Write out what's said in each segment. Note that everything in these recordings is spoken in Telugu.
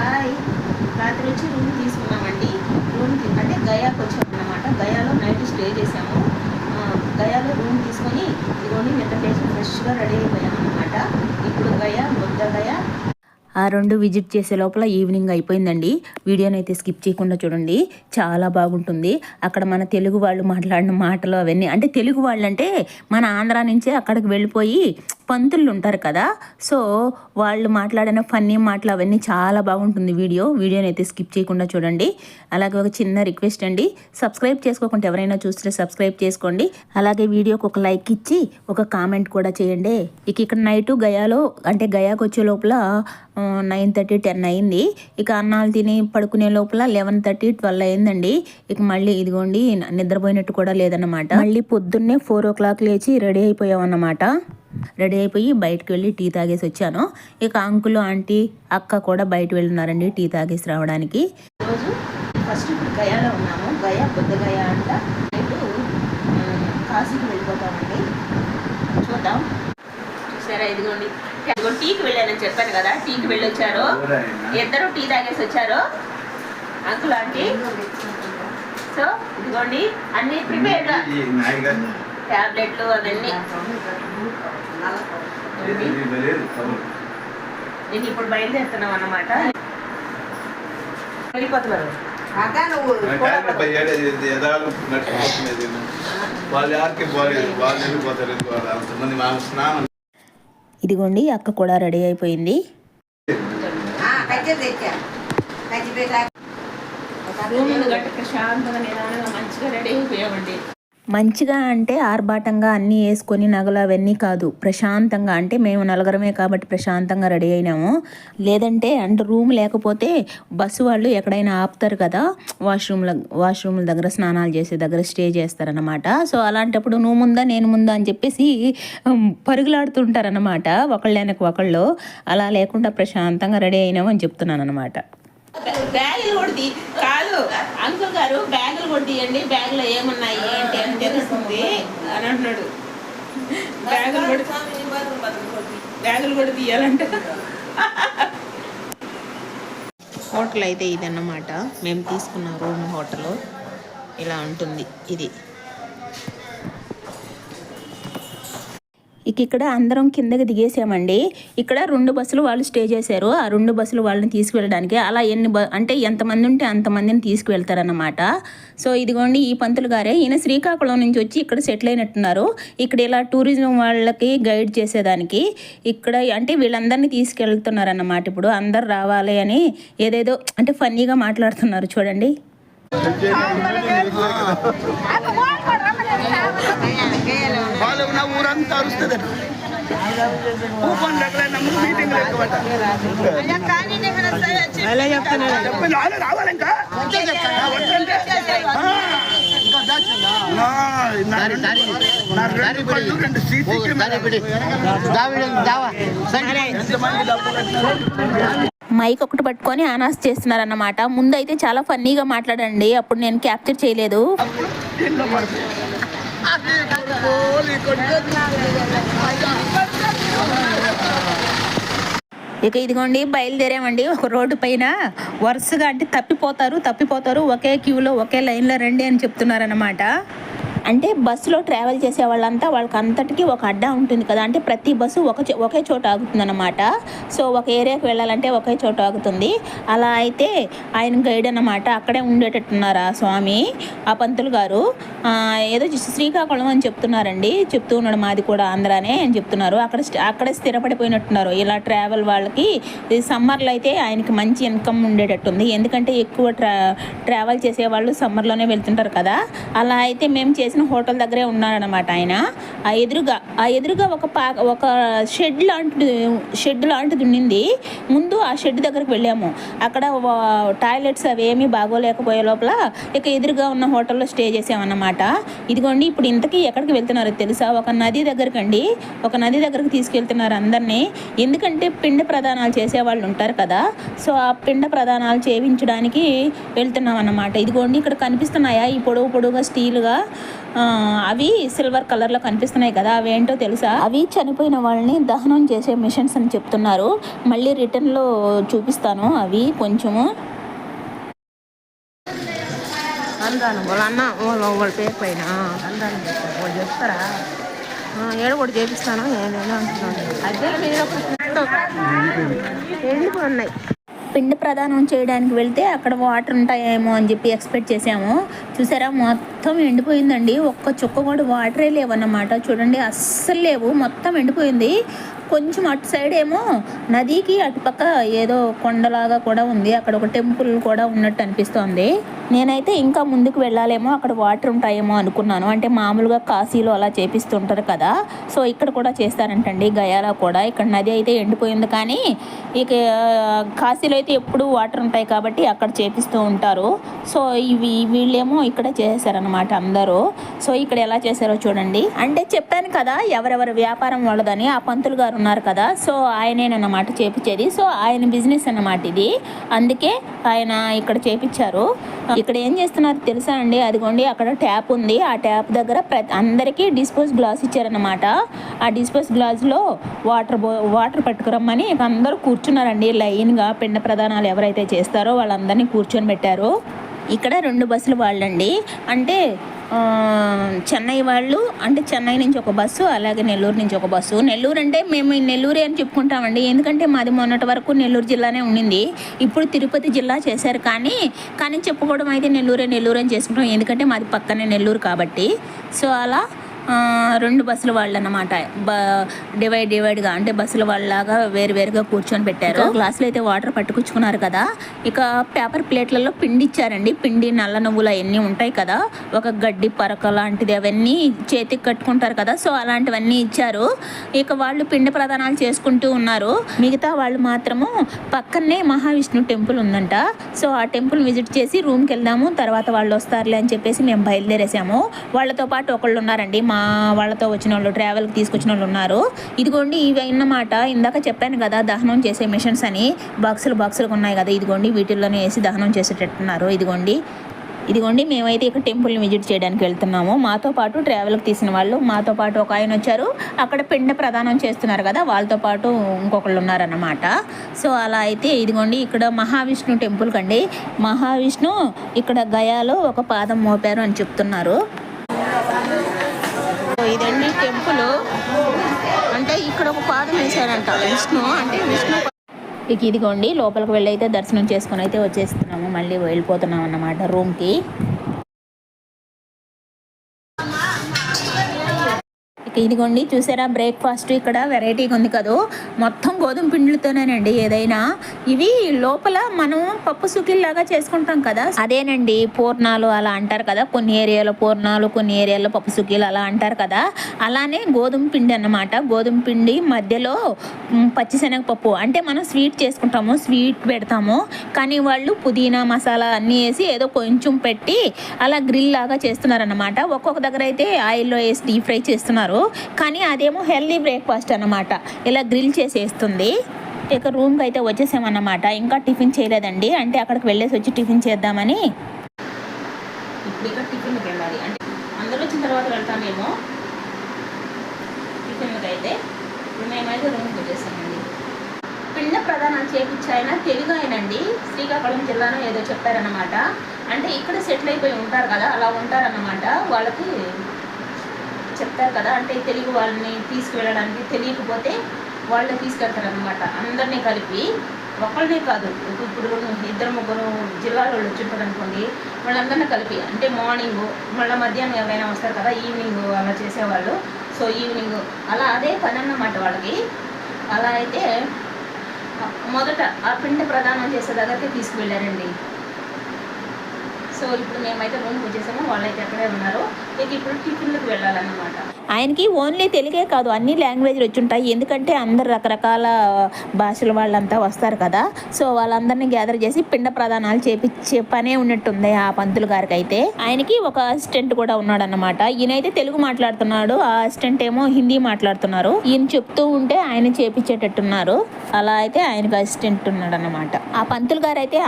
హాయ్. రాత్రి వచ్చి రూమ్ తీసుకున్నామండి. రూమ్ అంటే గయాకి వచ్చామన్నమాట. గయాలో నైట్ స్టే చేసాము గయాలో రూమ్ తీసుకొని ఇదిగోండి నిన్న లేచి ఫ్రెష్గా రెడీ అయిపోయామన్నమాట. ఇప్పుడు గయా బుద్ధ గయా. ఆ రెండు విజిట్ చేసే లోపల ఈవినింగ్ అయిపోయిందండి. వీడియోని అయితే స్కిప్ చేయకుండా చూడండి. చాలా బాగుంటుంది. అక్కడ మన తెలుగు వాళ్ళు మాట్లాడిన మాటలు అవన్నీ అంటే తెలుగు వాళ్ళంటే మన ఆంధ్ర నుంచే అక్కడికి వెళ్ళిపోయి పంతులు ఉంటారు కదా. సో వాళ్ళు మాట్లాడిన ఫన్నీ మాటలు అవన్నీ చాలా బాగుంటుంది వీడియో. వీడియోని అయితే స్కిప్ చేయకుండా చూడండి. అలాగే ఒక చిన్న రిక్వెస్ట్ అండి. సబ్స్క్రైబ్ చేసుకోకుండా ఎవరైనా చూస్తే సబ్స్క్రైబ్ చేసుకోండి. అలాగే వీడియోకి ఒక లైక్ ఇచ్చి ఒక కామెంట్ కూడా చేయండి. ఇక ఇక్కడ నైట్ గయాలో అంటే గయాకి వచ్చే లోపల నైన్ థర్టీ టెన్ అయింది. ఇక అన్నాలు తిని పడుకునే లోపల లెవెన్ థర్టీ ట్వెల్వ్ అయిందండి. ఇక మళ్ళీ ఇదిగోండి నిద్రపోయినట్టు కూడా లేదన్నమాట. మళ్ళీ పొద్దున్నే ఫోర్ ఓ క్లాక్ లేచి రెడీ అయిపోయాం అన్నమాట రెడీ అయిపోయి బయటకు వెళ్ళి టీ తాగేసి వచ్చాను. ఇక అంకుల్ ఆంటీ అక్క కూడా బయట వెళ్ళున్నారండి టీ తాగేసి రావడానికి. ఫస్ట్ ఇప్పుడు గయాలో ఉన్నాము. గయా బుద్ధ గయా అంట. నైట్ కాశీకి వెళ్ళిపోతామండి. చూద్దాం. చూసారా? ఇదిగోండి. ఇదిగో టీకి వెళ్ళానని చెప్పాను కదా. టీకి వెళ్ళొచ్చారు. ఇద్దరు టీ తాగేసి వచ్చారు. Uncle aunty? సో ఇదిగోండి. అన్ని ప్రిపేర్గా టాబ్లెట్లు అవన్నీ. నేను ఇప్పుడు బయలుదేరుతున్నాం అన్నమాట వెళ్ళిపోతున్నారు వాళ్ళు యారికి పోలేదు వాళ్ళు వెళ్ళిపోతారు వాళ్ళు అంతమంది మా స్నానం. ఇదిగోండి అక్క కూడా రెడీ అయిపోయింది. ప్రశాంతంగా నిదానంగా మంచిగా రెడీ అయిపోయామండి. మంచిగా అంటే ఆర్భాటంగా అన్నీ వేసుకొని నగలు అవన్నీ కాదు ప్రశాంతంగా. అంటే మేము నలుగురమే కాబట్టి ప్రశాంతంగా రెడీ అయినాము. లేదంటే అంటే రూమ్ లేకపోతే బస్సు వాళ్ళు ఎక్కడైనా ఆపుతారు కదా వాష్రూమ్ల వాష్రూమ్ల దగ్గర స్నానాలు చేసే దగ్గర స్టే చేస్తారనమాట సో అలాంటప్పుడు నువ్వు ముందా నేను ముందా అని చెప్పేసి పరుగులాడుతుంటారనమాట ఒకళ్ళ వెనక ఒకళ్ళు. అలా లేకుండా ప్రశాంతంగా రెడీ అయినాము అని చెప్తున్నాను అనమాట బ్యాగులు కూడా కాదు అంకుల్ గారు బ్యాగులు కొట్టియండి. బ్యాగులో ఏమున్నాయి ఏంటి అని తెలుస్తుంది అని అంటున్నాడు బ్యాగులు కూడా బ్యాగులు కూడా తీయాలంట. హోటల్ అయితే ఇదన్నమాట. మేము తీసుకున్న రూమ్ హోటల్. ఇలా ఉంటుంది ఇది. ఇక ఇక్కడ అందరం కిందకి దిగేసామండి. ఇక్కడ రెండు బస్సులు వాళ్ళు స్టే చేశారు. ఆ రెండు బస్సులు వాళ్ళని తీసుకువెళ్ళడానికి అలా ఎన్ని అంటే ఎంతమంది ఉంటే అంతమందిని తీసుకువెళ్తారన్నమాట. సో ఇదిగోండి ఈ పంతులు గారే ఈయన శ్రీకాకుళం నుంచి వచ్చి ఇక్కడ సెటిల్ అయినట్టున్నారు. ఇక్కడ ఇలా టూరిజం వాళ్ళకి గైడ్ చేసేదానికి ఇక్కడ అంటే వీళ్ళందరినీ తీసుకెళ్తున్నారన్నమాట ఇప్పుడు. అందరు రావాలి అని ఏదేదో అంటే ఫన్నీగా మాట్లాడుతున్నారు చూడండి. ఊరంతా అరుస్తుంది. కూపన్ మీటింగ్ రావాలి ఇంకా? రెండు-. ఎంతమంది డబ్బు కట్టినారు? మైక్ ఒకటి పట్టుకొని అనౌన్స్ చేస్తున్నారన్నమాట. ముందు అయితే చాలా ఫన్నీగా మాట్లాడండి. అప్పుడు నేను క్యాప్చర్ చేయలేదు. ఇక ఇదిగోండి బయలుదేరామండి. ఒక రోడ్డు పైన వరుసగా అంటే తప్పిపోతారు తప్పిపోతారు. ఒకే క్యూలో ఒకే లైన్లో రండి అని చెప్తున్నారన్నమాట. అంటే బస్సులో ట్రావెల్ చేసే వాళ్ళంతా వాళ్ళకి అంతటికీ ఒక అడ్డా ఉంటుంది కదా. అంటే ప్రతి బస్సు ఒక ఒకే చోట ఆగుతుందన్నమాట. సో ఒక ఏరియాకి వెళ్ళాలంటే ఒకే చోట ఆగుతుంది. అలా అయితే ఆయన గైడ్ అన్నమాట. అక్కడే ఉండేటట్టున్నారు ఆ స్వామి? ఆ పంతులు గారు. ఏదో శ్రీకాకుళం అని చెప్తున్నారండి. చెప్తూ ఉన్నాడు మాది కూడా ఆంధ్రానే అని చెప్తున్నారు. అక్కడ అక్కడే స్థిరపడిపోయినట్టున్నారు. ఇలా ట్రావెల్ వాళ్ళకి సమ్మర్లో అయితే ఆయనకి మంచి ఇన్కమ్ ఉండేటట్టుంది. ఎందుకంటే ఎక్కువ ట్రా ట్రావెల్ చేసే వాళ్ళు సమ్మర్లోనే వెళ్తుంటారు కదా. అలా అయితే మేము చేసిన హోటల్ దగ్గరే ఉన్నారనమాట ఆయన. ఆ ఎదురుగా ఆ ఎదురుగా ఒక పా ఒక షెడ్ లాంటిది షెడ్ లాంటిది ఉండింది. ముందు ఆ షెడ్ దగ్గరికి వెళ్ళాము. అక్కడ టాయిలెట్స్ అవి ఏమీ బాగోలేకపోయే లోపల ఇక ఎదురుగా ఉన్న హోటల్లో స్టే చేసామన్నమాట. ఇదిగోండి ఇప్పుడు ఇంతకీ ఎక్కడికి వెళ్తున్నారో తెలుసా? ఒక నది దగ్గరికి అండి ఒక నది దగ్గరికి తీసుకెళ్తున్నారు అందరినీ. ఎందుకంటే పిండ ప్రదానాలు చేసేవాళ్ళు ఉంటారు కదా. సో ఆ పిండ ప్రదానాలు చేయించడానికి వెళ్తున్నాం అన్నమాట ఇదిగోండి ఇక్కడ కనిపిస్తున్నాయా? ఈ పొడవు పొడవుగా స్టీల్గా అవి సిల్వర్ కలర్లో కనిపిస్తున్నాయి కదా అవి ఏంటో తెలుసా? అవి చనిపోయిన వాళ్ళని దహనం చేసే మిషన్స్ అని చెప్తున్నారు. మళ్ళీ రిటర్న్లో చూపిస్తాను అవి కొంచెము. అందాను వాళ్ళ అన్న వాళ్ళ వాళ్ళ పేరు పైన. అందాను వాళ్ళు చెప్తారా? ఏడు కూడా చేపిస్తాను అంటున్నాను. అదే ఎండిపోయి ఉన్నాయి పిండి ప్రదానం చేయడానికి వెళ్తే అక్కడ వాటర్ ఉంటాయేమో అని చెప్పి ఎక్స్పెక్ట్ చేసాము చూసారా? మొత్తం ఎండిపోయిందండి. ఒక్క చుక్క కూడా వాటరే లేవన్నమాట. చూడండి అస్సలు లేవు. మొత్తం ఎండిపోయింది. కొంచెం అటు సైడ్ ఏమో నదికి అటుపక్క ఏదో కొండలాగా కూడా ఉంది. అక్కడ ఒక టెంపుల్ కూడా ఉన్నట్టు అనిపిస్తోంది. నేనైతే ఇంకా ముందుకు వెళ్ళాలేమో అక్కడ వాటర్ ఉంటాయేమో అనుకున్నాను. అంటే మామూలుగా కాశీలో అలా చేపిస్తుంటారు కదా. సో ఇక్కడ కూడా చేస్తారంటండి గయాలో కూడా. ఇక్కడ నది అయితే ఎండిపోయింది కానీ ఇక కాశీలో అయితే ఎప్పుడు వాటర్ ఉంటాయి కాబట్టి అక్కడ చేపిస్తూ ఉంటారు. సో ఇవి వీళ్ళేమో ఇక్కడ చేశారనమాట అందరూ. సో ఇక్కడ ఎలా చేశారో చూడండి. అంటే చెప్పాను కదా ఎవరెవరి వ్యాపారం వాళ్ళదని ఆ పంతులు గారు ఉన్నారు కదా. సో ఆయనేనమాట చేపించేది. సో ఆయన బిజినెస్ అన్నమాట ఇది. అందుకే ఆయన ఇక్కడ చేపించారు. ఇక్కడ ఏం చేస్తున్నారు తెలుసా అండి? అదిగోండి అక్కడ ట్యాప్ ఉంది. ఆ ట్యాప్ దగ్గర ప్రతి అందరికీ డిస్పోజ్ గ్లాస్ ఇచ్చారనమాట ఆ డిస్పోజ్ గ్లాస్లో వాటర్ బో వాటర్ పట్టుకురమ్మని అందరూ కూర్చున్నారండి. లైన్గా పిండ ప్రధానాలు ఎవరైతే చేస్తారో వాళ్ళందరినీ కూర్చొని పెట్టారు. ఇక్కడ రెండు బస్సులు వాళ్ళండి. అంటే చెన్నై వాళ్ళు అంటే చెన్నై నుంచి ఒక బస్సు అలాగే నెల్లూరు నుంచి ఒక బస్సు. నెల్లూరు అంటే మేము నెల్లూరే అని చెప్పుకుంటామండి. ఎందుకంటే మాది మొన్నటి వరకు నెల్లూరు జిల్లానే ఉండింది. ఇప్పుడు తిరుపతి జిల్లా చేశారు కానీ కానీ చెప్పుకోవడం అయితే నెల్లూరే నెల్లూరు అని చేసుకుంటాం. ఎందుకంటే మాది పక్కనే నెల్లూరు కాబట్టి. సో అలా రెండు బస్సుల వాళ్ళు అనమాట డివైడ్ డివైడ్గా అంటే బస్సుల వాళ్ళలాగా వేరు వేరుగా కూర్చొని పెట్టారు. గ్లాసులు అయితే వాటర్ పట్టుకొచ్చుకున్నారు కదా. ఇక పేపర్ ప్లేట్లలో పిండి ఇచ్చారండి పిండి నల్ల నువ్వులు అవన్నీ ఉంటాయి కదా. ఒక గడ్డి పరక లాంటిది అవన్నీ చేతికి కట్టుకుంటారు కదా. సో అలాంటివన్నీ ఇచ్చారు. ఇక వాళ్ళు పిండి ప్రదానాలు చేసుకుంటూ ఉన్నారు. మిగతా వాళ్ళు మాత్రము పక్కనే మహావిష్ణు టెంపుల్ ఉందంట. సో ఆ టెంపుల్ విజిట్ చేసి రూమ్కి వెళ్దాము. తర్వాత వాళ్ళు వస్తారులే అని చెప్పేసి మేము బయలుదేరేసాము. వాళ్ళతో పాటు ఒకళ్ళు ఉన్నారండి మా వాళ్ళతో వచ్చిన వాళ్ళు ట్రావెల్కి తీసుకొచ్చిన వాళ్ళు ఉన్నారు. ఇదిగోండి ఇవి అన్నమాట ఇందాక చెప్పాను కదా దహనం చేసే మిషన్స్ అని. బాక్సులు బాక్సులు ఉన్నాయి కదా ఇదిగోండి వీటిల్లోనే వేసి దహనం చేసేటట్టున్నారు. ఇదిగోండి ఇదిగోండి మేమైతే ఇక్కడ టెంపుల్ని విజిట్ చేయడానికి వెళ్తున్నాము. మాతో పాటు ట్రావెల్కి తీసిన వాళ్ళు మాతో పాటు ఒక ఆయన వచ్చారు. అక్కడ పిండ ప్రదానం చేస్తున్నారు కదా వాళ్ళతో పాటు ఇంకొకళ్ళు ఉన్నారన్నమాట. సో అలా అయితే ఇదిగోండి ఇక్కడ మహావిష్ణు టెంపుల్ కండి. మహావిష్ణు ఇక్కడ గయాలో ఒక పాదం మోపారు అని చెప్తున్నారు సో ఇదండి టెంపుల్ అంటే ఇక్కడ ఒక పాదం వేశారంట విష్ణు. అంటే విష్ణు ఇక ఇదిగోండి లోపలికి వెళ్ళి అయితే దర్శనం చేసుకుని అయితే వచ్చేస్తున్నాము. మళ్ళీ వెళ్ళిపోతున్నాం అన్నమాట రూమ్కి. ఇదిగోండి చూసారా? బ్రేక్ఫాస్ట్ ఇక్కడ వెరైటీగా ఉంది కదా. మొత్తం గోధుమ పిండిలతోనేనండి ఏదైనా. ఇవి లోపల మనం పప్పు సుకిల్లాగా చేసుకుంటాం కదా. అదేనండి పూర్ణాలు అలా అంటారు కదా. కొన్ని ఏరియాలో పూర్ణాలు కొన్ని ఏరియాలో పప్పు సుఖీలు అలా అంటారు కదా. అలానే గోధుమ పిండి అన్నమాట. గోధుమ పిండి మధ్యలో పచ్చిశనగపప్పు అంటే మనం స్వీట్ చేసుకుంటాము స్వీట్ పెడతాము. కానీ వాళ్ళు పుదీనా మసాలా అన్నీ వేసి ఏదో కొంచెం పెట్టి అలా గ్రిల్ లాగా చేస్తున్నారన్నమాట. ఒక్కొక్క దగ్గర అయితే ఆయిల్లో వేసి డీప్ ఫ్రై చేస్తున్నారు. కానీ అదేమో హెల్దీ బ్రేక్ఫాస్ట్ అనమాట ఇలా గ్రిల్ చేసేస్తుంది. ఇక రూమ్కి అయితే వచ్చేసామన్నమాట. ఇంకా టిఫిన్ చేయలేదండి. అంటే అక్కడికి వెళ్ళేసి వచ్చి టిఫిన్ చేద్దామని. ఇప్పుడు ఇక్కడ టిఫిన్కి వెళ్ళాలి అంటే అందరూ వచ్చిన తర్వాత వెళ్తామేమో. టిఫిన్కి అయితే ఇప్పుడు మేమైతే రూమ్కి వచ్చేసామండి. పిండ ప్రధానాలు చేపించాయన తెలుగు ఆయనండి. శ్రీకాకుళం జిల్లాలో ఏదో చెప్పారన్నమాట. అంటే ఇక్కడ సెటిల్ అయిపోయి ఉంటారు కదా అలా ఉంటారన్నమాట. వాళ్ళకి చెప్తారు కదా అంటే తెలుగు వాళ్ళని తీసుకువెళ్ళడానికి తెలియకపోతే వాళ్ళని తీసుకెళ్తారనమాట అందరినీ కలిపి ఒకళ్ళనే కాదు ఇప్పుడు ఇద్దరు ముగ్గురు జిల్లాలో వాళ్ళు వచ్చి అనుకోండి వాళ్ళందరినీ కలిపి అంటే మార్నింగ్ మళ్ళీ మధ్యాహ్నం ఎవరైనా వస్తారు కదా ఈవినింగ్ అలా చేసేవాళ్ళు. సో ఈవినింగ్ అలా అదే పని అన్నమాట వాళ్ళకి. అలా అయితే మొదట ఆ పిండి ప్రదానం చేసే దగ్గరికి తీసుకువెళ్ళారండి. సో ఇప్పుడు మేమైతే రూమ్కి వచ్చేసాము వాళ్ళైతే అక్కడే ఉన్నారు. ఇక ఇప్పుడు టిఫిన్లకు వెళ్ళాలన్నమాట. ఆయనకి ఓన్లీ తెలుగే కాదు అన్ని లాంగ్వేజ్లు వచ్చి ఉంటాయి ఎందుకంటే అందరు రకరకాల భాషల వాళ్ళంతా వస్తారు కదా. సో వాళ్ళందరినీ గ్యాదర్ చేసి పిండ ప్రదానాలు చేపించే పనే ఉన్నట్టుంది ఆ పంతులు గారికి అయితే ఆయనకి ఒక అసిస్టెంట్ కూడా ఉన్నాడు అన్నమాట ఈయనైతే తెలుగు మాట్లాడుతున్నాడు ఆ అసిస్టెంట్ ఏమో హిందీ మాట్లాడుతున్నారు. ఈయన చెప్తూ ఉంటే ఆయన చేపించేటట్టున్నారు అలా అయితే ఆయనకు అసిస్టెంట్ ఉన్నాడు అనమాట ఆ పంతులు గారు అయితే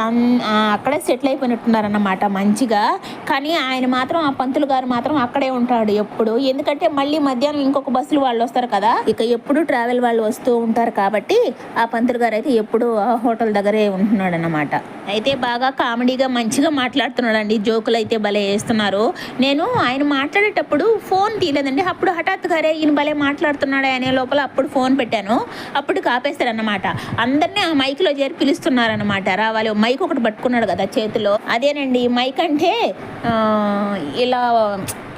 అక్కడే సెటిల్ అయిపోయినట్టున్నారు అన్నమాట మంచిగా. కానీ ఆయన మాత్రం ఆ పంతులు గారు మాత్రం అక్కడే ఉంటాడు ఎప్పుడు. ఎందుకంటే మళ్ళీ మధ్యాహ్నం ఇంకొక బస్సులు వాళ్ళు వస్తారు కదా ఇక ఎప్పుడు ట్రావెల్ వాళ్ళు వస్తూ ఉంటారు కాబట్టి ఆ పంతులు గారు అయితే ఎప్పుడు ఆ హోటల్ దగ్గరే ఉంటున్నాడు అనమాట అయితే బాగా కామెడీగా మంచిగా మాట్లాడుతున్నాడు అండి జోకులు అయితే భలే వేస్తున్నారు. నేను ఆయన మాట్లాడేటప్పుడు ఫోన్ తీయలేదండి. అప్పుడు హఠాత్తుగారే ఈయన భలే మాట్లాడుతున్నాడు అనే లోపల అప్పుడు ఫోన్ పెట్టాను. అప్పుడు కాపేస్తారన్నమాట అందరినీ ఆ మైక్లో చేరి పిలుస్తున్నారనమాట రావాలి మైక్ ఒకటి పట్టుకున్నాడు కదా చేతిలో. అదేనండి మైక్ అంటే ఇలా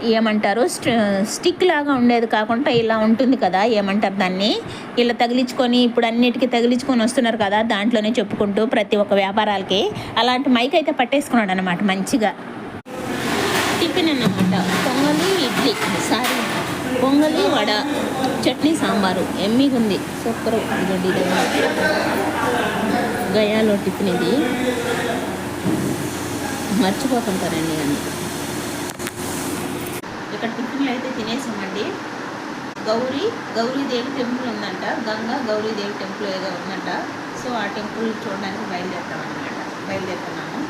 ఏమంటారు? స్ట- స్టిక్ లాగా ఉండేది కాకుండా ఇలా ఉంటుంది కదా ఏమంటారు దాన్ని? ఇలా తగిలించుకొని ఇప్పుడు అన్నిటికీ తగిలించుకొని వస్తున్నారు కదా దాంట్లోనే చెప్పుకుంటూ ప్రతి ఒక్క వ్యాపారాలకి. అలాంటి మైక్ అయితే పట్టేసుకున్నాడు అనమాట మంచిగా. టిఫిన్ అన్నమాట. పొంగలి ఇడ్లీ సారీ. పొంగలి వడ చట్నీ సాంబారు. ఎమ్మిగా ఉంది. సూపర్. ఇదండి గయాలో టిఫిన్ ఇది. మర్చిపోతుంటారండి అన్నీ. ఇక్కడ టిఫిన్లు అయితే తినేసామండి. గౌరీ గౌరీదేవి టెంపుల్ ఉందంట. గంగా గౌరీదేవి టెంపుల్ ఏదో ఉందంట. సో ఆ టెంపుల్ చూడడానికి బయలుదేరుతాం అనమాట బయలుదేరుతున్నాము.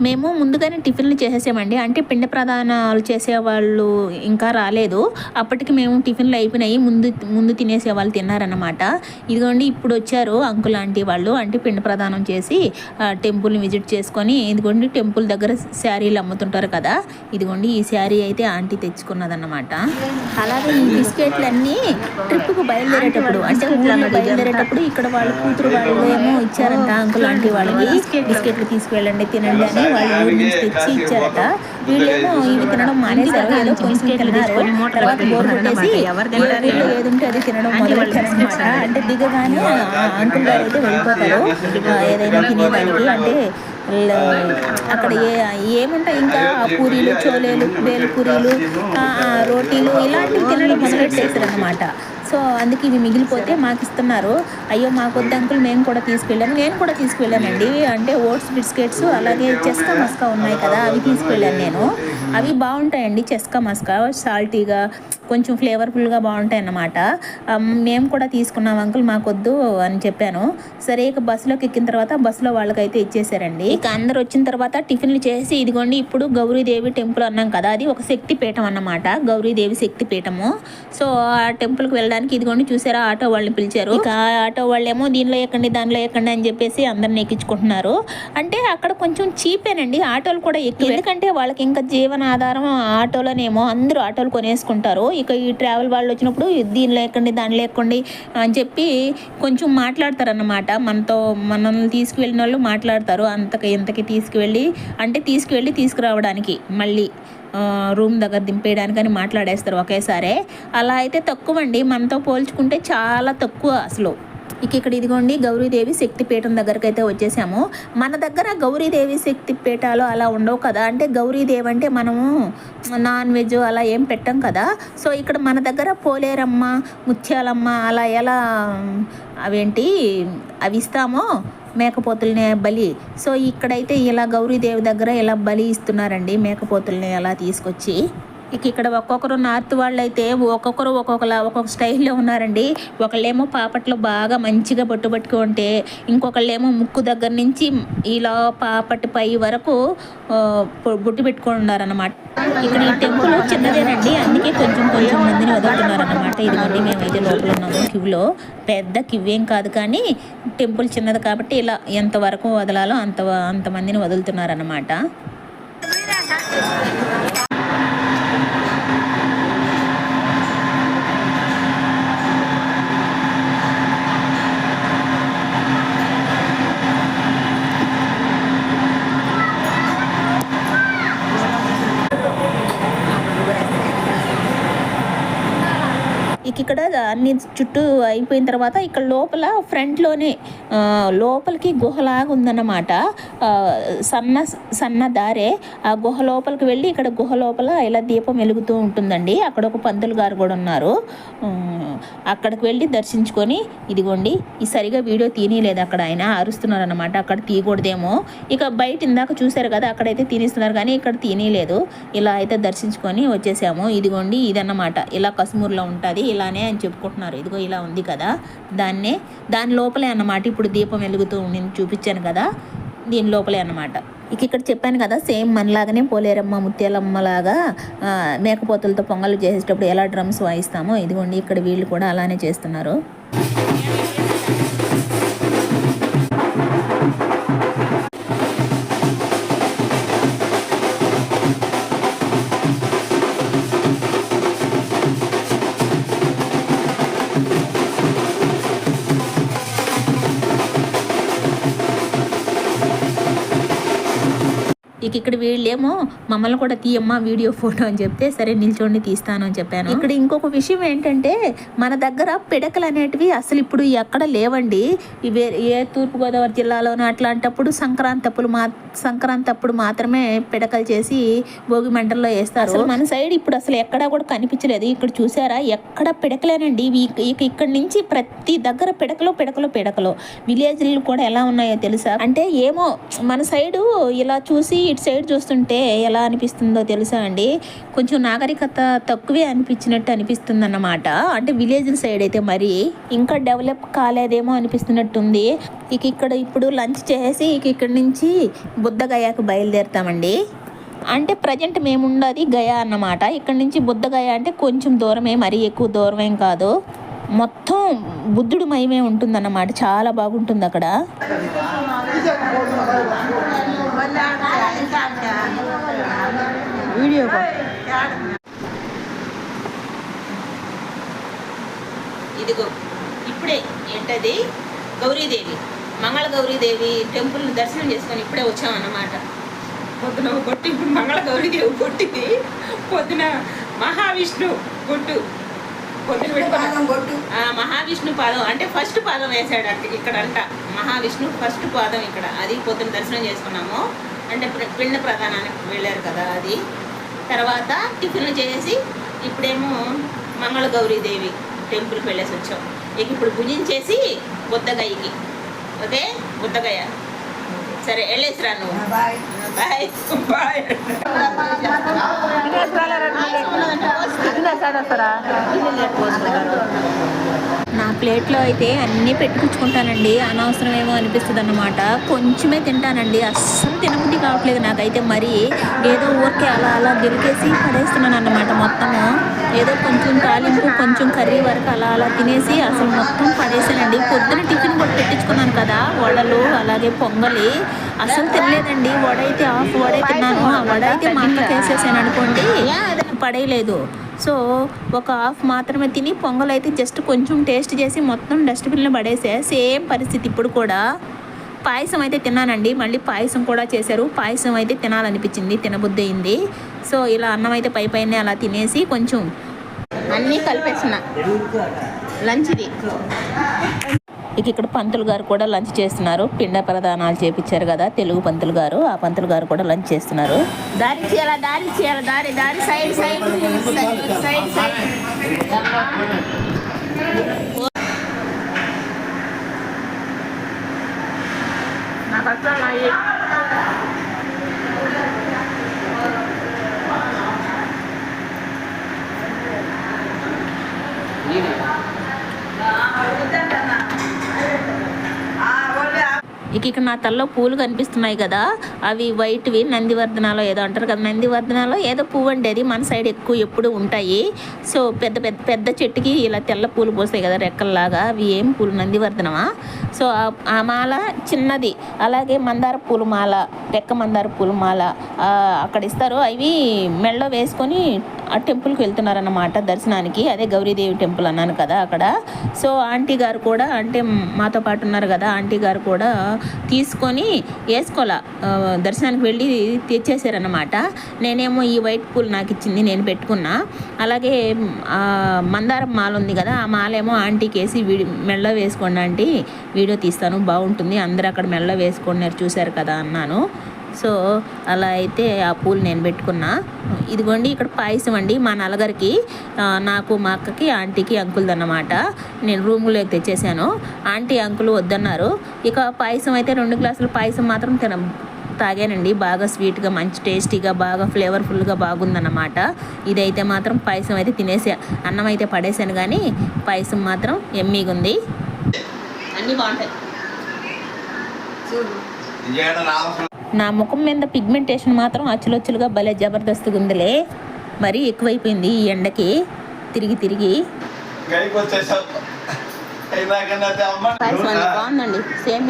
మేము ముందుగానే టిఫిన్లు చేసేసామండి. అంటే పిండ ప్రదానాలు చేసేవాళ్ళు ఇంకా రాలేదు. అప్పటికి మేము టిఫిన్లు అయిపోయినాయి. ముందు ముందు తినేసే వాళ్ళు తిన్నారన్నమాట. ఇదిగోండి ఇప్పుడు వచ్చారు అంకుల్ ఆంటీ వాళ్ళు. అంటే పిండ ప్రదానం చేసి ఆ, టెంపుల్ని విజిట్ చేసుకొని ఇదిగోండి టెంపుల్ దగ్గర శారీలు అమ్ముతుంటారు కదా. ఇదిగోండి ఈ శారీ అయితే ఆంటీ తెచ్చుకున్నదన్నమాట. అలాగే ఈ బిస్కెట్లన్నీ ట్రిప్కు బయలుదేరేటప్పుడు అంటే ఊళ్ళో బయలుదేరేటప్పుడు ఇక్కడ వాళ్ళు కూతురు వాళ్ళు ఏమో ఇచ్చారంట అంకుల్ ఆంటీ వాళ్ళకి. బిస్కెట్లు తీసుకువెళ్ళండి తినండి అని. వాళ్ళు ఊరి నుంచి తెచ్చి ఇచ్చారట. వీళ్ళేమో ఇవి తినడం మానేశారు. ఏదో కొంచెం తిన్నారు. తర్వాత బోర్ కొట్టేసి వీళ్ళు ఏది ఉంటే అది తినడం మొదలెట్టారనమాట అంటే దిగగానే అంకుల్ గారు అయితే వెళ్ళిపోతారు. ఏదైనా తినేదానికి అంటే అక్కడ ఏ ఏముంటాయి ఇంకా? ఆ పూరీలు చోలేలు బేలు పూరీలు ఆ, ఆ, రోటీలు ఇలాంటివి తినడం మొదలెట్టేసారు అనమాట సో అందుకే ఇవి మిగిలిపోతే మాకు ఇస్తున్నారు అయ్యో మాకు వద్దు అంకుల్ మేము కూడా తీసుకెళ్ళాము. నేను కూడా తీసుకెళ్ళానండి. అంటే ఓట్స్ బిస్కెట్స్ అలాగే చెస్కా మస్కా ఉన్నాయి కదా అవి తీసుకెళ్ళాను నేను. అవి బాగుంటాయండి చెస్కా మస్కా. సాల్టీగా కొంచెం ఫ్లేవర్ఫుల్గా బాగుంటాయి అన్నమాట మేము కూడా తీసుకున్నాం అంకుల్ మాకు వద్దు అని చెప్పాను. సరే ఇక బస్సులోకి ఎక్కిన తర్వాత బస్సులో వాళ్ళకైతే ఇచ్చేసారండి. ఇక అందరు వచ్చిన తర్వాత టిఫిన్లు చేసి ఇదిగోండి ఇప్పుడు గౌరీదేవి టెంపుల్ అన్నాం కదా అది ఒక శక్తి పీఠం అన్నమాట. గౌరీదేవి శక్తి పీఠము సో ఆ టెంపుల్కి వెళ్ళడానికి ఇదిగోండి చూసారా? ఆటో వాళ్ళని పిలిచారు. ఇక ఆటో వాళ్ళేమో దీనిలో ఎక్కండి దానిలో ఎక్కండి అని చెప్పేసి అందరిని ఎక్కించుకుంటున్నారు. అంటే అక్కడ కొంచెం చీపేనండి ఆటోలు కూడా ఎక్కువ. ఎందుకంటే వాళ్ళకి ఇంకా జీవనాధారం ఆటోలోనేమో అందరూ ఆటోలు కొనేసుకుంటారు. ఇక ఈ ట్రావెల్ వాళ్ళు వచ్చినప్పుడు దీనిలో ఎక్కండి దానిలో ఎక్కండి అని చెప్పి కొంచెం మాట్లాడతారన్నమాట. మనతో మనల్ని తీసుకువెళ్ళిన వాళ్ళు మాట్లాడతారు. అంతకి ఇంతకి తీసుకువెళ్ళి అంటే తీసుకువెళ్ళి తీసుకురావడానికి మళ్ళీ. రూమ్ దగ్గర దింపేయడానికి మాట్లాడేస్తారు ఒకేసారి. అలా అయితే తక్కువ అండి మనతో పోల్చుకుంటే చాలా తక్కువ అసలు. ఇక ఇక్కడ ఇదిగోండి గౌరీదేవి శక్తిపీఠం దగ్గరకు అయితే వచ్చేసాము. మన దగ్గర గౌరీదేవి శక్తిపీఠాలు అలా ఉండవు కదా? అంటే గౌరీదేవి అంటే మనము నాన్ వెజ్ అలా ఏం పెట్టం కదా? సో ఇక్కడ మన దగ్గర పోలేరమ్మ ముత్యాలమ్మ అలా ఎలా అవేంటి అవి ఇస్తామో మేకపోతుల్ని బలి. సో ఇక్కడైతే ఇలా గౌరీదేవి దగ్గర ఇలా బలి ఇస్తున్నారండి మేకపోతుల్ని అలా తీసుకొచ్చి. ఇక ఇక్కడ ఒక్కొక్కరు నార్త్ వాళ్ళు అయితే ఒక్కొక్కరు ఒక్కొక్కలా ఒక్కొక్క స్టైల్లో ఉన్నారండి. ఒకళ్ళేమో పాపట్లో బాగా మంచిగా బొట్టు పట్టుకు ఉంటే ఇంకొకళ్ళేమో ముక్కు దగ్గర నుంచి ఇలా పాపటి పై వరకు బొట్టు పెట్టుకొని ఉన్నారన్నమాట ఇక్కడ ఈ టెంపుల్ చిన్నదేనండి. అందుకే కొంచెం కొంచెం మందిని వదులుతున్నారన్నమాట. ఇదిగోండి మేమైతే లోపల ఉన్నాము క్యూలో. పెద్ద క్యూ ఏం కాదు కానీ టెంపుల్ చిన్నది కాబట్టి ఇలా ఎంతవరకు వదలాలో అంత అంతమందిని వదులుతున్నారన్నమాట ఇక ఇక్కడ అన్ని చుట్టూ అయిపోయిన తర్వాత ఇక్కడ లోపల ఫ్రంట్లోనే లోపలికి గుహలాగా ఉందన్నమాట. సన్న సన్న దారే. ఆ గుహ లోపలికి వెళ్ళి ఇక్కడ గుహ లోపల ఇలా దీపం వెలుగుతూ ఉంటుందండి. అక్కడ ఒక పంతులు గారు కూడా ఉన్నారు. అక్కడికి వెళ్ళి దర్శించుకొని ఇదిగోండి ఈ సరిగా వీడియో తీయలేదు అక్కడ ఆయన అరుస్తున్నారు అనమాట అక్కడ తీయకూడదేమో. ఇక బయట ఇందాక చూశారు కదా అక్కడైతే తీనిస్తున్నారు కానీ ఇక్కడ తీయలేదు ఇలా అయితే దర్శించుకొని వచ్చేసాము. ఇదిగోండి ఇదన్నమాట. ఇలా కసుమూరులో ఉంటుంది ఇలానే అని అనుకుంటున్నారు. ఇదిగో ఇలా ఉంది కదా. దాన్నే దాని లోపలే అన్నమాట ఇప్పుడు దీపం వెలుగుతూ ఉండి చూపించాను కదా. దీని లోపలే అన్నమాట. ఇక ఇక్కడ చెప్పాను కదా సేమ్ మనలాగానే పోలేరమ్మ ముత్యాలమ్మ లాగా ఆ, మేకపోతులతో పొంగలు చేసేటప్పుడు ఎలా డ్రమ్స్ వాయిస్తామో. ఇదిగోండి ఇక్కడ వీళ్ళు కూడా అలానే చేస్తున్నారు. ఇక్కడ వీళ్ళేమో మమ్మల్ని కూడా తీయమ్మా వీడియో ఫోటో అని చెప్తే సరే నిల్చోండి తీస్తాను అని చెప్పాను. ఇక్కడ ఇంకొక విషయం ఏంటంటే మన దగ్గర పిడకలు అనేటివి అసలు ఇప్పుడు ఎక్కడ లేవండి. ఇవే ఏ తూర్పుగోదావరి జిల్లాలోనూ అట్లాంటప్పుడు సంక్రాంతి అప్పుడు మా సంక్రాంతి అప్పుడు మాత్రమే పిడకలు చేసి భోగి మంటల్లో వేస్తారు. అసలు మన సైడ్ ఇప్పుడు అసలు ఎక్కడా కూడా కనిపించలేదు. ఇక్కడ చూసారా? ఎక్కడ పిడకలేనండి. ఇక ఇక్కడ నుంచి ప్రతి దగ్గర పిడకలో పిడకలు పిడకలు. విలేజ్లు కూడా ఎలా ఉన్నాయో తెలుసా? అంటే ఏమో మన సైడు ఇలా చూసి ఇటు సైడ్ చూస్తుంటే ఎలా అనిపిస్తుందో తెలుసా అండి? కొంచెం నాగరికత తక్కువే అనిపించినట్టు అనిపిస్తుంది అన్నమాట అంటే విలేజ్ సైడ్ అయితే మరి ఇంకా డెవలప్ కాలేదేమో అనిపిస్తున్నట్టుంది. ఇక ఇక్కడ ఇప్పుడు లంచ్ చేసి ఇక ఇక్కడ నుంచి బుద్ధగయాకు బయలుదేరుతామండి. అంటే ప్రజెంట్ మేముండది గయా అన్నమాట. ఇక్కడ నుంచి బుద్ధగయ అంటే కొంచెం దూరమే మరీ ఎక్కువ దూరమేం కాదు. మొత్తం బుద్ధుడు మయమే ఉంటుందన్నమాట. చాలా బాగుంటుంది అక్కడ. వీడియో ఇదిగో ఇప్పుడే ఏంటది? గౌరీదేవి మంగళ గౌరీదేవి టెంపుల్ని దర్శనం చేసుకొని ఇప్పుడే వచ్చామన్నమాట. పొద్దున కొట్టి ఇప్పుడు మంగళ గౌరీదేవి కొట్టింది పొద్దున మహావిష్ణు కొట్టు ఆ, మహావిష్ణు పాదం. అంటే ఫస్ట్ పాదం వేసాడు అంటే ఇక్కడ అంట మహావిష్ణు ఫస్ట్ పాదం ఇక్కడ. అది పొద్దున దర్శనం చేసుకున్నాము. అంటే పిండ ప్రధానానికి వెళ్ళారు కదా అది. తర్వాత టిఫిన్లు చేసి ఇప్పుడేమో మంగళ గౌరీదేవి టెంపుల్కి వెళ్ళేసి వచ్చాం. ఇక ఇప్పుడు భుజించేసి బుద్ధగయ్యకి. ఓకే? బుద్ధగయ్య. సరే వెళ్ళేసిరా నువ్వు. బాయ్. బాయ్. నా ప్లేట్లో అయితే అన్నీ పెట్టుకుంటానండి అనవసరం ఏమో అనిపిస్తుంది అన్నమాట కొంచెమే తింటానండి. అస్సలు తినబుద్ధి కావట్లేదు నాకైతే మరి. ఏదో ఊరికే అలా అలా గిరికేసి పడేస్తున్నాను అన్నమాట మొత్తము. ఏదో కొంచెం తాలింపు కొంచెం కర్రీ వరకు అలా అలా తినేసి అసలు మొత్తం పడేసానండి. పొద్దున టిఫిన్ పెట్టించుకున్నాను కదా వడలు అలాగే పొంగలి. అసలు తినలేదండి. వడ అయితే హాఫ్ వడ తిన్నాను. ఆ వడ అయితే మా అక్కకి వేసేసాను అనుకోండి పడేయలేదు. సో ఒక హాఫ్ మాత్రమే తిని పొంగల్ అయితే జస్ట్ కొంచెం టేస్ట్ చేసి మొత్తం డస్ట్బిన్లో పడేసే. సేమ్ పరిస్థితి ఇప్పుడు కూడా. పాయసం అయితే తిన్నానండి. మళ్ళీ పాయసం కూడా చేశారు. పాయసం అయితే తినాలనిపించింది తినబుద్ధి అయింది. సో ఇలా అన్నం అయితే పై పైన అలా తినేసి కొంచెం అన్నీ ఇక ఇక్కడ పంతులు గారు కూడా లంచ్ చేస్తున్నారు. పిండ ప్రదానాలు చేపించారు కదా తెలుగు పంతులు గారు. ఆ పంతులు గారు కూడా లంచ్ చేస్తున్నారు. దారి చేయాలా దారి చేయాలా దారి దారి సైడ్ సైడ్ సైడ్ సైడ్. నా ఇక ఇక్కడ నా తలలో పూలు కనిపిస్తున్నాయి కదా అవి వైట్వి నందివర్ధనాలో ఏదో అంటారు కదా నందివర్ధనాలో ఏదో పువ్వు అండి అది మన సైడ్ ఎక్కువ ఎప్పుడు ఉంటాయి. సో పెద్ద పెద్ద పెద్ద చెట్టుకి ఇలా తెల్ల పూలు పోస్తాయి కదా రెక్కల్లాగా అవి ఏం పూలు? నందివర్ధనమా? సో ఆ- మాల చిన్నది అలాగే మందార పూల మాల రెక్క మందార పూల మాల అక్కడ ఇస్తారు. అవి మెళ్ళో వేసుకొని ఆ టెంపుల్కి వెళ్తున్నారన్నమాట దర్శనానికి. అదే గౌరీదేవి టెంపుల్ అన్నాను కదా అక్కడ. సో ఆంటీ గారు కూడా అంటే మాతో పాటు ఉన్నారు కదా ఆంటీ గారు కూడా తీసుకొని వేసుకోవాలా. దర్శనానికి వెళ్ళి తెచ్చేసారనమాట నేనేమో ఈ వైట్ పూలు నాకు ఇచ్చింది నేను పెట్టుకున్నా. అలాగే మందారం మాల ఉంది కదా ఆ మాల ఏమో ఆంటీకి వేసి వీడి మెళ్ళ వేసుకోండి ఆంటీ వీడియో తీస్తాను బాగుంటుంది అందరూ అక్కడ మెళ్ళ వేసుకున్నారు చూశారు కదా అన్నాను. సో అలా అయితే ఆ పూలు నేను పెట్టుకున్నా. ఇదిగోండి ఇక్కడ పాయసం అండి మా నలుగురికి. నాకు మా అక్కకి ఆంటీకి అంకుల్ది అన్నమాట. నేను రూమ్లోకి తెచ్చేసాను. ఆంటీ అంకుల్ వద్దన్నారు. ఇక పాయసం అయితే రెండు గ్లాసులు పాయసం మాత్రం తిన తాగానండి. బాగా స్వీట్గా మంచి టేస్టీగా బాగా ఫ్లేవర్ఫుల్గా బాగుందన్నమాట. ఇదైతే మాత్రం పాయసం అయితే తినేసా అన్నం అయితే పడేసాను కానీ పాయసం మాత్రం ఎమ్మీగా ఉంది. అన్నీ బాగుంటాయి. నా ముఖం మీద పిగ్మెంటేషన్ మాత్రం అచ్చులొచ్చులుగా భలే జబర్దస్త్గా ఉందిలే. మరీ ఎక్కువైపోయింది ఈ ఎండకి. తిరిగి తిరిగి. బాగుందండి. సేమ్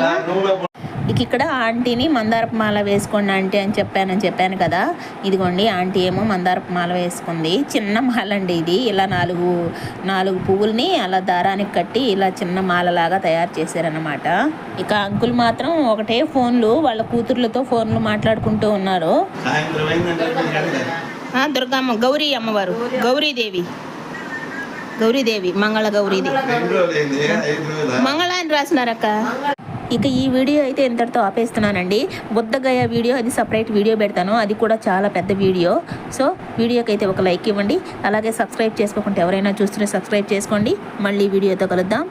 ఇక ఇక్కడ ఆంటీని మందారపు మాల వేసుకోండి ఆంటీ అని చెప్పానని చెప్పాను కదా. ఇదిగోండి ఆంటీ ఏమో మందారపు మాల వేసుకుంది. చిన్న మాల అండి ఇది. ఇలా నాలుగు నాలుగు పువ్వుల్ని అలా దారానికి కట్టి ఇలా చిన్న మాలలాగా తయారు చేశారనమాట ఇక అంకుల్ మాత్రం ఒకటే ఫోన్లు వాళ్ళ కూతుర్లతో ఫోన్లు మాట్లాడుకుంటూ ఉన్నారు. దుర్గమ్మ గౌరీ అమ్మవారు గౌరీదేవి. గౌరీదేవి మంగళ గౌరీదేవి మంగళ అని రాసినారక్క. ఇక ఈ వీడియో అయితే ఇంతటితో ఆపేస్తున్నానండి. బుద్ధగయ వీడియో అది సపరేట్ వీడియో పెడతాను. అది కూడా చాలా పెద్ద వీడియో. సో వీడియోకి అయితే ఒక లైక్ ఇవ్వండి. అలాగే సబ్స్క్రైబ్ చేసుకోకుండా ఎవరైనా చూస్తుంటే సబ్స్క్రైబ్ చేసుకోండి. మళ్ళీ వీడియోతో కలుద్దాం.